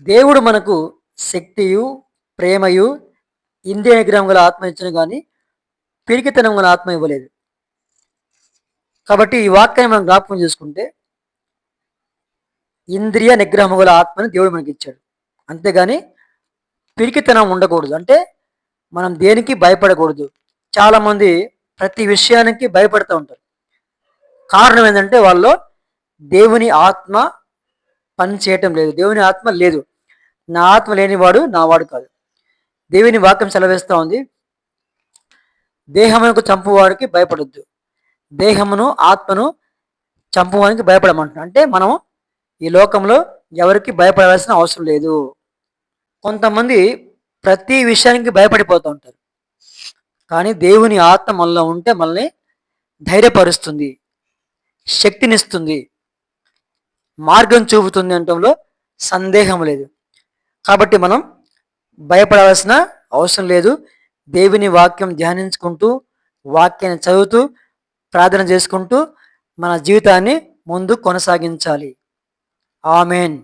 దేవుడు మనకు శక్తియు ప్రేమయు ఇంద్రియ నిగ్రహం గల ఆత్మ ఇచ్చిన కానీ పిరికితనం గల ఆత్మ ఇవ్వలేదు. కాబట్టి ఈ వాక్యాన్ని మనం జ్ఞాపకం చేసుకుంటే ఇంద్రియ నిగ్రహం గల ఆత్మని దేవుడు మనకి ఇచ్చాడు. అంతేగాని పిరికితనం ఉండకూడదు. అంటే మనం దేనికి భయపడకూడదు. చాలామంది ప్రతి విషయానికి భయపడుతూ ఉంటారు. కారణం ఏంటంటే వాళ్ళు దేవుని ఆత్మ పని చేయటం లేదు. దేవుని ఆత్మ లేదు. నా ఆత్మ లేనివాడు నా వాడు కాదు. దేవుని వాక్యం సెలవిస్తూ ఉంది. దేహమునకు చంపువాడికి భయపడొద్దు. దేహమును ఆత్మను చంపువానికి భయపడమంటున్నాం. అంటే మనం ఈ లోకంలో ఎవరికి భయపడాల్సిన అవసరం లేదు. కొంతమంది ప్రతి విషయానికి భయపడిపోతూ ఉంటారు. కానీ దేవుని ఆత్మ మనలో ఉంటే మనల్ని ధైర్యపరుస్తుంది. శక్తినిస్తుంది. మార్గం చూపుతుంది అనటంలో సందేహం లేదు. కాబట్టి మనం భయపడాల్సిన అవసరం లేదు. దేవుని వాక్యం ధ్యానించుకుంటూ వాక్యాన్ని చదువుతూ ప్రార్థన చేసుకుంటూ మన జీవితాన్ని ముందు కొనసాగించాలి. ఆమెన్.